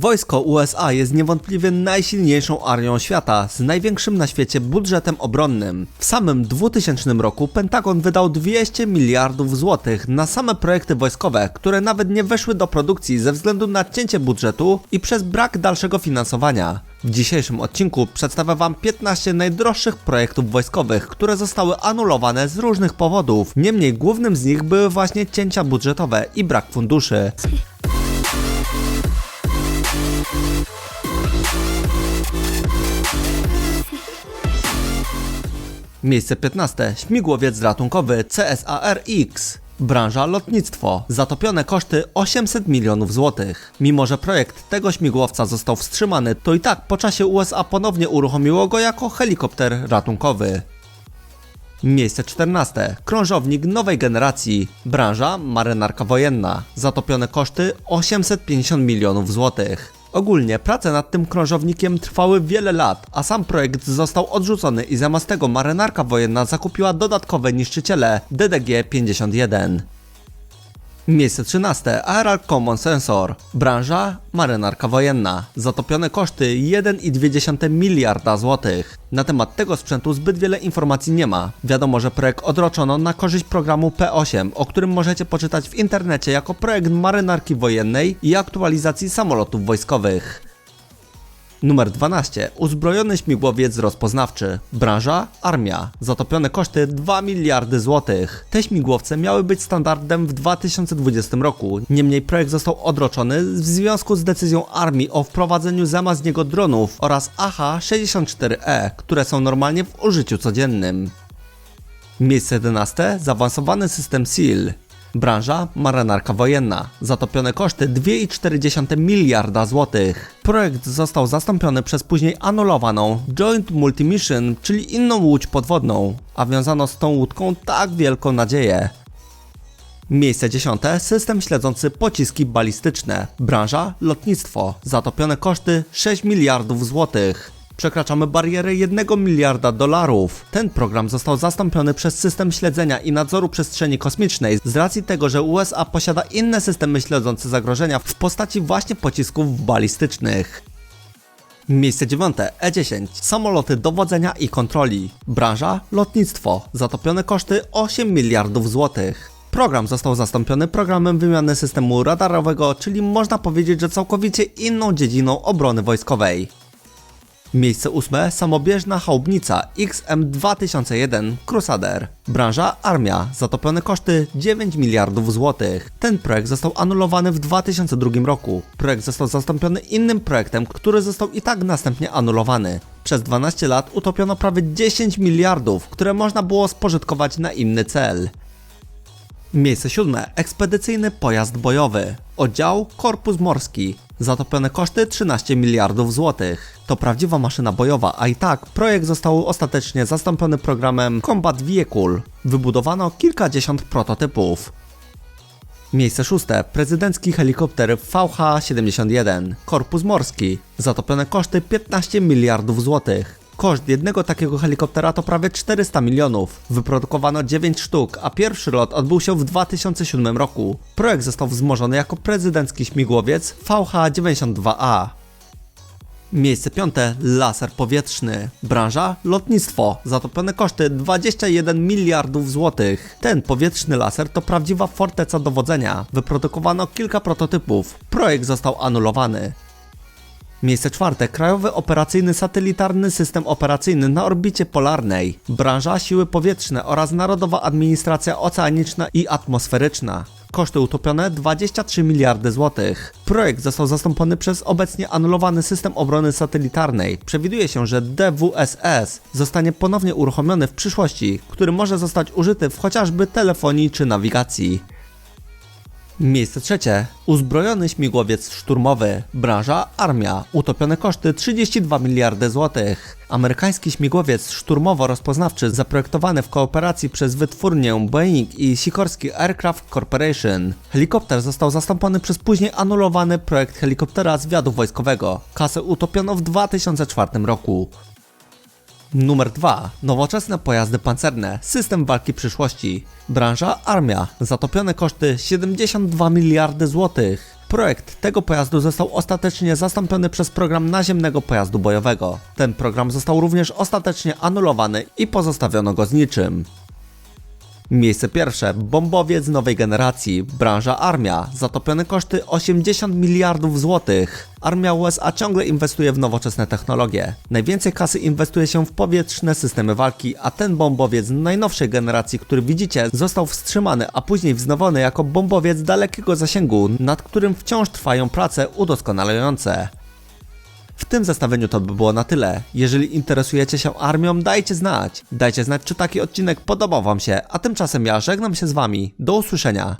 Wojsko USA jest niewątpliwie najsilniejszą armią świata z największym na świecie budżetem obronnym. W samym 2000 roku Pentagon wydał 200 miliardów złotych na same projekty wojskowe, które nawet nie weszły do produkcji ze względu na cięcie budżetu i przez brak dalszego finansowania. W dzisiejszym odcinku przedstawię Wam 15 najdroższych projektów wojskowych, które zostały anulowane z różnych powodów. Niemniej głównym z nich były właśnie cięcia budżetowe i brak funduszy. Miejsce 15. Śmigłowiec ratunkowy CSAR-X. Branża lotnictwo. Zatopione koszty 800 milionów złotych. Mimo, że projekt tego śmigłowca został wstrzymany, to i tak po czasie USA ponownie uruchomiło go jako helikopter ratunkowy. Miejsce 14. Krążownik nowej generacji. Branża marynarka wojenna. Zatopione koszty 850 milionów złotych. Ogólnie prace nad tym krążownikiem trwały wiele lat, a sam projekt został odrzucony i zamiast tego marynarka wojenna zakupiła dodatkowe niszczyciele DDG-51. Miejsce 13. Aeral Common Sensor. Branża marynarka wojenna. Zatopione koszty 1,2 miliarda złotych. Na temat tego sprzętu zbyt wiele informacji nie ma. Wiadomo, że projekt odroczono na korzyść programu P8, o którym możecie poczytać w internecie jako projekt marynarki wojennej i aktualizacji samolotów wojskowych. Numer 12. Uzbrojony śmigłowiec rozpoznawczy. Branża armia. Zatopione koszty 2 miliardy złotych. Te śmigłowce miały być standardem w 2020 roku. Niemniej projekt został odroczony w związku z decyzją armii o wprowadzeniu zamiast niego dronów oraz AH-64E, które są normalnie w użyciu codziennym. Miejsce 11. Zaawansowany system SEAL. Branża marynarka wojenna. Zatopione koszty 2,4 miliarda złotych. Projekt został zastąpiony przez później anulowaną Joint Multimission, czyli inną łódź podwodną, a wiązano z tą łódką tak wielką nadzieję. Miejsce 10. System śledzący pociski balistyczne. Branża lotnictwo. Zatopione koszty 6 miliardów złotych. Przekraczamy barierę 1 miliarda dolarów. Ten program został zastąpiony przez system śledzenia i nadzoru przestrzeni kosmicznej z racji tego, że USA posiada inne systemy śledzące zagrożenia w postaci właśnie pocisków balistycznych. Miejsce 9. E10. Samoloty dowodzenia i kontroli. Branża lotnictwo. Zatopione koszty 8 miliardów złotych. Program został zastąpiony programem wymiany systemu radarowego, czyli można powiedzieć, że całkowicie inną dziedziną obrony wojskowej. Miejsce ósme samobieżna chałubnica XM2001 Crusader. Branża armia. Zatopione koszty 9 miliardów złotych. Ten projekt został anulowany w 2002 roku. Projekt został zastąpiony innym projektem, który został i tak następnie anulowany. Przez 12 lat utopiono prawie 10 miliardów, które można było spożytkować na inny cel. Miejsce siódme. Ekspedycyjny pojazd bojowy. Oddział Korpus Morski. Zatopione koszty 13 miliardów złotych. To prawdziwa maszyna bojowa, a i tak projekt został ostatecznie zastąpiony programem Combat Vehicle. Wybudowano kilkadziesiąt prototypów. Miejsce szóste. Prezydencki helikopter VH-71. Korpus Morski. Zatopione koszty 15 miliardów złotych. Koszt jednego takiego helikoptera to prawie 400 milionów. Wyprodukowano 9 sztuk, a pierwszy lot odbył się w 2007 roku. Projekt został wzmożony jako prezydencki śmigłowiec VH-92A. Miejsce piąte laser powietrzny. Branża lotnictwo. Zatopione koszty 21 miliardów złotych. Ten powietrzny laser to prawdziwa forteca dowodzenia. Wyprodukowano kilka prototypów. Projekt został anulowany. Miejsce czwarte. Krajowy Operacyjny Satelitarny System Operacyjny na orbicie polarnej. Branża siły powietrzne oraz Narodowa Administracja Oceaniczna i Atmosferyczna. Koszty utopione 23 miliardy złotych. Projekt został zastąpiony przez obecnie anulowany system obrony satelitarnej. Przewiduje się, że DWSS zostanie ponownie uruchomiony w przyszłości, który może zostać użyty w chociażby telefonii czy nawigacji. Miejsce trzecie. Uzbrojony śmigłowiec szturmowy. Branża armia. Utopione koszty 32 miliardy złotych. Amerykański śmigłowiec szturmowo-rozpoznawczy zaprojektowany w kooperacji przez wytwórnię Boeing i Sikorsky Aircraft Corporation. Helikopter został zastąpiony przez później anulowany projekt helikoptera zwiadu wojskowego. Kasę utopiono w 2004 roku. Numer 2. Nowoczesne pojazdy pancerne. System walki przyszłości. Branża armia. Zatopione koszty 72 miliardy złotych. Projekt tego pojazdu został ostatecznie zastąpiony przez program naziemnego pojazdu bojowego. Ten program został również ostatecznie anulowany i pozostawiono go z niczym. Miejsce pierwsze. Bombowiec nowej generacji. Branża armia. Zatopione koszty 80 miliardów złotych. Armia USA ciągle inwestuje w nowoczesne technologie. Najwięcej kasy inwestuje się w powietrzne systemy walki, a ten bombowiec najnowszej generacji, który widzicie, został wstrzymany, a później wznowiony jako bombowiec dalekiego zasięgu, nad którym wciąż trwają prace udoskonalające. W tym zestawieniu to by było na tyle. Jeżeli interesujecie się armią, dajcie znać. Dajcie znać, czy taki odcinek podobał Wam się, a tymczasem ja żegnam się z Wami. Do usłyszenia.